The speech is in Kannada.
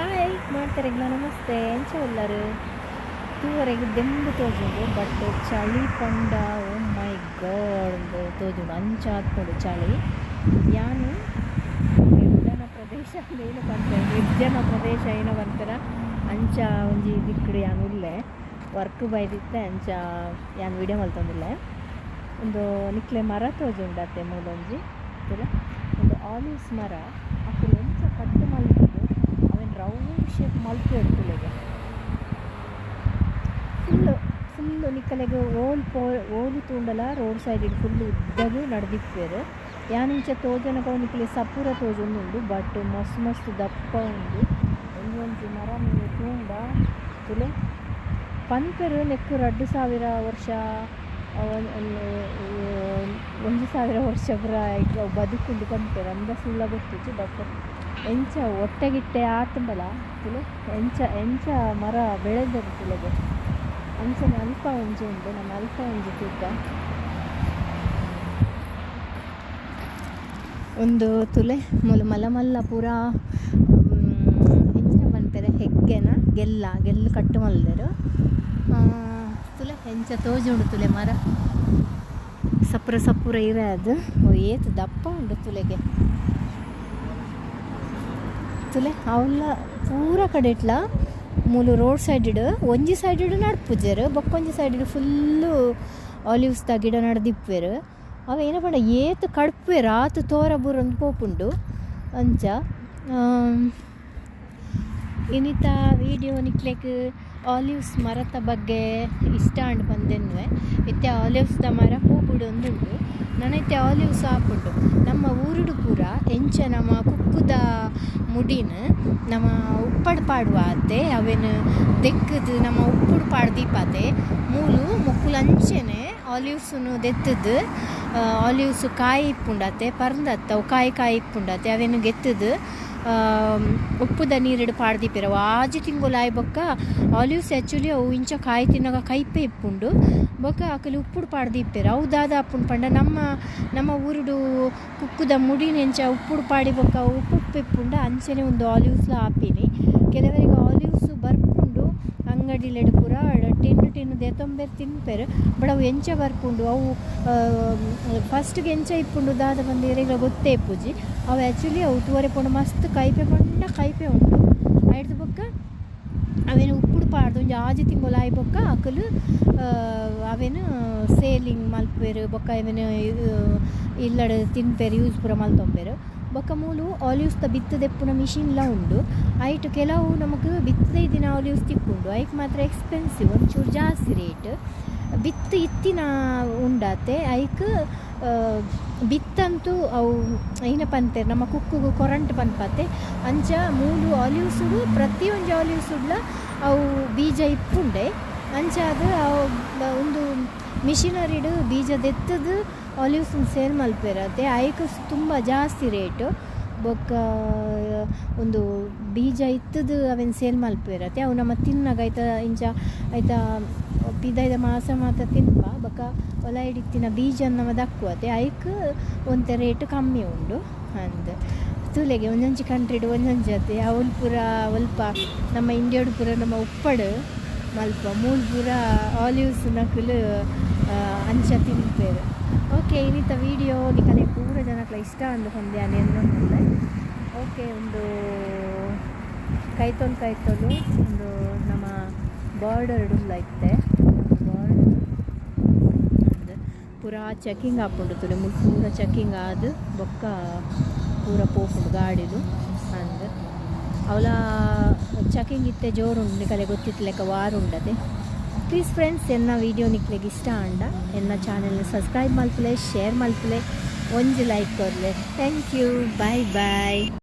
ಹಾಯ್ ಮಾಡ್ತಾರೆಗ್ಲ ನಮಸ್ತೆ. ಎಂಚ ಎಲ್ಲರು? ತೂವರೆಗೆ ದೆಂಬು ತೋಜುಂಡು ಬಟ್ ಚಳಿ ಪಂಡ ಓ ಮೈ ಗಾಡ್ ತೋಜುಂಡು ಅಂಚ ಆತ್ಕೊಂಡು ಚಳಿ. ಯಾನು? ನಿರ್ಜನ ಪ್ರದೇಶ ಏನು ಬರ್ತಾರೆ ನಿರ್ಜನ ಪ್ರದೇಶ ಏನೋ ಬಂತರ ಅಂಚ ಒಂಜಿ ದಿಕ್ಕುಡು ಯಾನು ಇಲ್ಲೇ. ವರ್ಕ್ ಬೈದಿತ್ತೆ ಅಂಚ ಯಾನು ವಿಡಿಯೋ ಮಲ್ತೊಂದಿಲ್ಲೆ ಒಂದು ನಿಕ್ಲೆ ಮರ ತೋಜುಂಡತ್ತೆ ಮೂಲೊಂಜಿ ಒಂದು ಆಲಿವ್ಸ್ ಮರ. ಅಕ್ಕಲು ಕಟ್ಟು ಅವೇನು ರೌಂಡ್ ಶೇಪ್ ಮಲ್ಪೆ ಇರ್ತಲೆಗೆ ಫುಲ್ಲು ಫುಲ್ಲು ನಿಕ್ಕಲೆಗೆ ಓಲ್ ಪೋ, ಓಲು ತೂಂಡಲ ರೋಡ್ ಸೈಡಿಗೆ ಫುಲ್ ಉದ್ದಗೂ ನಡೆದಿಪ್ಪೇರು ಯಾನಿಂಚ ತೋಜನಗ ಸಪ್ಪೂರ ಸಪೂರ ತೋಜೊಂದುಂಡು ಬಟ್ ಮಸ್ತ್ ಮಸ್ತ್ ದಪ್ಪ ಉಂಡು. ಒಂದೊಂದು ಮರ ಮೇಲೆ ತೂಂಡ. ತುಲೆ ಪನ್ಪೆರು ನೆಕ್ಕು ರಡ್ಡು ಸಾವಿರ ವರ್ಷ ಒಂದು ಸಾವಿರ ವರ್ಷ ಅವು ಬದುಕುಂಡು ಪನ್ಪೆರು ಅಂದ ಸುಳ್ಳ ಗೊತ್ತಿತ್ತು ಬಟ್ ಎಂಚ ಒಟ್ಟೆಗಿಟ್ಟೆ ಆತಂಬಲ ತುಲೆ ಎಂಚ ಎಂಚ ಮರ ಬೆಳೆದರು ತುಲೆಗೆ ಅಂಚನೆ ಅಲ್ಪ ಒಂಜಿ ಉಂಟು ನಮ್ಮ ಅಲ್ಪ ಒಂಜಿ ತೂಕ ಒಂದು ತುಲೆ, ಮುಲ, ಮಲ, ಮಲ್ಲ ಪೂರ ಎಂಚ ಬಂತಾರೆ, ಹೆಗ್ಗೆನ, ಗೆಲ್ಲ, ಗೆಲ್ಲು ಕಟ್ಟು ಮಲ್ದರು. ತುಲೆ, ಹೆಂಚ ತೋಜುಂಡು ತುಲೆ ಮರ. ಸಪ್ರ ಸಪುರ ಇರ ಅದು. ಏತು ದಪ್ಪ ಉಂಡು ತುಲೆಗೆ. ತುಲೆ ಅವಲ್ಲ ಪೂರ ಕಡೆ ಇಟ್ಲ. ಮೂಲು ರೋಡ್ ಸೈಡ್ ಒಂಜಿ ಸೈಡ್ ನಡ್ಪುಜರು. ಬೊಕ್ಕೊಂಜಿ ಸೈಡ್ ಫುಲ್ಲು ಆಲಿವ್ಸ್ ದ ಗಿಡ ನಡ್ದಿಪ್ಪೇರು. ಅವ ಏನ ಏತು ಕಡ್ಪೇರು ಆತು ತೋರ ಬುರೊಂದು ಪೋಪುಂಡು. ಅಂಚ ಇನ್ನಿತ ವಿಡಿಯೋ ನಿಕ್ಲೆಕ್ ಆಲಿವ್ಸ್ ಮರದ ಬಗ್ಗೆ ಇಷ್ಟ ಅಂಡ್ ಬಂದೆನ್ವೆ ಇತ್ತೆ ಆಲಿವ್ಸ್ದ ಮರ ಹೂ ಒಂದುಂಡು ನನೈತೆ ಆಲಿವ್ಸ್ ಆಪುಂಡು ನಮ್ಮ ಊರುಡು ಪೂರ ಎಂಚ ನಮ್ಮ ಕುಕ್ಕುದ ಮುಡಿನ ನಮ್ಮ ಉಪ್ಪಡ್ ಪಾಡುವ ಆತೆ ಅವೇನು ದೆಕ್ಕದು ನಮ್ಮ ಉಪ್ಪುಡು ಪಾಡು ದೀಪಾತೆ ಮೂಲು ಮೊಕ್ಕುಲಂಚೆನೆ ಆಲಿವ್ಸನ್ನು ದೆತ್ತದು ಆಲಿವ್ಸು ಕಾಯಿ ಇಪ್ಪುಂಡತ್ತೆ ಪರ್ಂದತ್ತ ಅವು ಕಾಯಿ ಕಾಯಿ ಇಪ್ಪುಂಡತ್ತೆ, ಅವೇನು ಗೆತ್ತದು. ಉಪ್ಪುದ ನೀರಿಡು ಪಾಡ್ದಿಪ್ಪೆರ ಆಜಿ ತಿಂಗುಲಾಯ್ ಬೊಕ್ಕ ಆಲಿವ್ಸ್ ಆ್ಯಕ್ಚುಲಿ ಅವು ಇಂಚ ಕಾಯಿ ತಿನ್ನಗ ಕೈಪೆ ಇಪ್ಪುಂಡು. ಬೊಕ್ಕ ಆಕಲಿ ಉಪ್ಪುಡು ಪಾಡ್ದಿಪ್ಪೆರ ಅವು ದಾದ ಅಪ್ಪುಂಡು ಪಂಡ. ನಮ್ಮ ನಮ್ಮ ಊರುಡು ಕುಕ್ಕುದ ಮುಡಿ ನೆಂಚ ಉಪ್ಪುಡು ಪಾಡಿ ಬೊಕ್ಕ ಉಪ್ಪು ಅಂಚೆನೆ ಒಂದು ಆಲಿವ್ಸ್ಲ ಆಪಿನಿ. ಕೆಲವರಿಗೆ ಆಲಿವ್ಸ್ ಬರ್ಪುಂಡು ಅಂಗಡಿಲೆಡು ಪೂರ ಟಿನ್ನು ಟಿನ್ನು ದೆತೊಂಬೆರ್ ತಿನ್ಪೆರ್ ಬಟ್ ಅವು ಎಂಚ ಬರ್ಪುಂಡು, ಅವು ಫಸ್ಟ್ಗೆ ಎಂಚ ಇಪ್ಪುಂಡು ದಾದ ಬಂದು ಎರೆಗ್ಲ ಗೊತ್ತೇ ಇಪ್ಪುಜಿ ಅವು ಆ್ಯಕ್ಚುಲಿ ಅವು ತೂವರೆ ಪುಂಡು, ಮಸ್ತ್ ಕೈಪೆ ಪಂಡ ಕೈಪೆ ಉಂಟು. ಆಯ್ತು ಬೊಕ್ಕ, ಅವೇನು ಉಪ್ಪುಡು ಪಾಡ್ದು, ಒಂಜಿ ಆಜಿ ತಿಂಗಳು ಆಯ್ ಬೊಕ್ಕ ಅಕಲು ಅವೇನು ಸೇಲಿಂಗ್ ಮಲ್ಪೇರು, ಬೊಕ್ಕ ಅವೇನು ಇಲ್ಲಡ್ ತಿನ್ಪೆರ್ ಯೂಸ್ ಪೂರ ಮಲ್ತೊಂಪೆರ್. ಬೊಕ್ಕ ಮೂಲು ಆಲಿವ್ಸ್ದ ಬಿತ್ತದೆಪ್ಪುನ ಮಿಷಿನ್ಲ ಉಂಡು. ಐಟ್ ಕೆಲವು ನಮಗೆ ಬಿತ್ತದೇ ದಿನ ಆಲಿವ್ಸ್ ತಿಕ್ಕುಂಡು ಐಕ್ ಮಾತ್ರ ಎಕ್ಸ್ಪೆನ್ಸಿವ್ ಒಂಚೂರು ಜಾಸ್ತಿ ರೇಟ್ ಬಿತ್ತು ಇತ್ತಿನ ಉಂಡಾತೆ ಐಕ್ ಬಿತ್ತಂತೂ ಅವು ಏನಪ್ಪ ಅಂತಾರೆ ನಮ್ಮ ಕುಕ್ಕುಗು ಕೊರಂಟ್ ಪನ್ಪತ್ತೆ ಅಂಚ ಮೂಲು ಆಲಿವ್ಸುಡು ಪ್ರತಿಯೊಂದು ಆಲಿವ್ಸುಡ್ಲ ಅವು ಬೀಜ ಇಪ್ಪುಂಡೆ. ಅಂಚ ಅದು ಒಂದು ಮಿಷಿನರಿಡು ಬೀಜದೆತ್ತದು ದೆತ್ತದು ಆಲಿವ್ಸ್ ಸೇಲ್ ಮಲ್ಪೆರತ್ತೆ. ಐಕ್ ತುಂಬ ಜಾಸ್ತಿ ರೇಟು. ಬೊಕ್ಕ, ಒಂದು ಬೀಜ ಇತ್ತದು ಅವೇನು ಸೇಲ್ ಮಲ್ಪಿರತ್ತೆ. ಅವು ನಮ್ಮ ತಿನ್ನಾಗ ಆಯ್ತ ಇಂಚ ಆಯ್ತ ಪಿದೈದ ಮಾಸ ಮಾತ್ರ ತಿನ್ಪ. ಬೊಕ್ಕ ಹೊಲ ಹಿಡಿತಿನ ಬೀಜ ನಮ್ಮ ದಕ್ಕುವತ್ತೆ. ಐಕ್ ಒಂದ ರೇಟ್ ಕಮ್ಮಿ ಉಂಡು ಅಂದ ತೂಲೆಗೆ ಒಂದೊಂಜಿ ಕಂಟ್ರಿಡು ಒಂದೊಂದು ಜೊತೆ. ಅವಲ್ ಪೂರ ಅಲ್ಪ ನಮ್ಮ ಇಂಡಿಯಾಡು ಪೂರ ನಮ್ಮ ಉಪ್ಪಡು ಮಲ್ಪ ಮೂಲು ಪೂರ ಆಲಿವ್ಸ್ ನಕಲು ಅಂಚ ತಿನ್ಪೇರು ಓಕೆ ಇನ್ನಿತ ವೀಡಿಯೋ ನಿಕಲೆ ಪೂರ ಜನಕ್ಲ ಇಷ್ಟ ಅಂದು ಹೊಂದೆ ಅನ್ನೊಂದಿಲ್ಲ ಓಕೆ ಒಂದು. ಕೈತೊಲು ಕೈತೊಲು, ಒಂದು ನಮ್ಮ ಬಾರ್ಡರ್ ಐತೆ ಬಾರ್ಡರ್ ಪೂರ ಚೆಕಿಂಗ್ ಹಾಕ್ಕೊಂಡು ನಿಮಗೆ, ಪೂರ ಚೆಕಿಂಗ್ ಆದ್ ಬೊಕ್ಕ ಪೂರ ಪೋಪುಂಡು ಗಾಡಿದು ಅಂದ್. ಅವಳ ಚೆಕಿಂಗ್ ಇತ್ತೆ ಜೋರುಂಡು ಕಲೆ ಗೊತ್ತಿತ್ತು ಲೆಕ್ಕ ವಾರ ಪ್ಲೀಸ್ ಫ್ರೆಂಡ್ಸ್ ಎನ್ನ ವೀಡಿಯೋ ನಿಕ್ಲೆಗೆ ಇಷ್ಟ ಅಂಡ ಎನ್ನ ಚಾನೆಲ್ ಸಬ್ಸ್ಕ್ರೈಬ್ ಮಲ್ಪಲೆ ಶೇರ್ ಮಲ್ಪಲೆ ಒಂಜಿ ಲೈಕ್ ಕೊರ್ಲೆ ಥ್ಯಾಂಕ್ ಯು ಬಾಯ್ ಬಾಯ್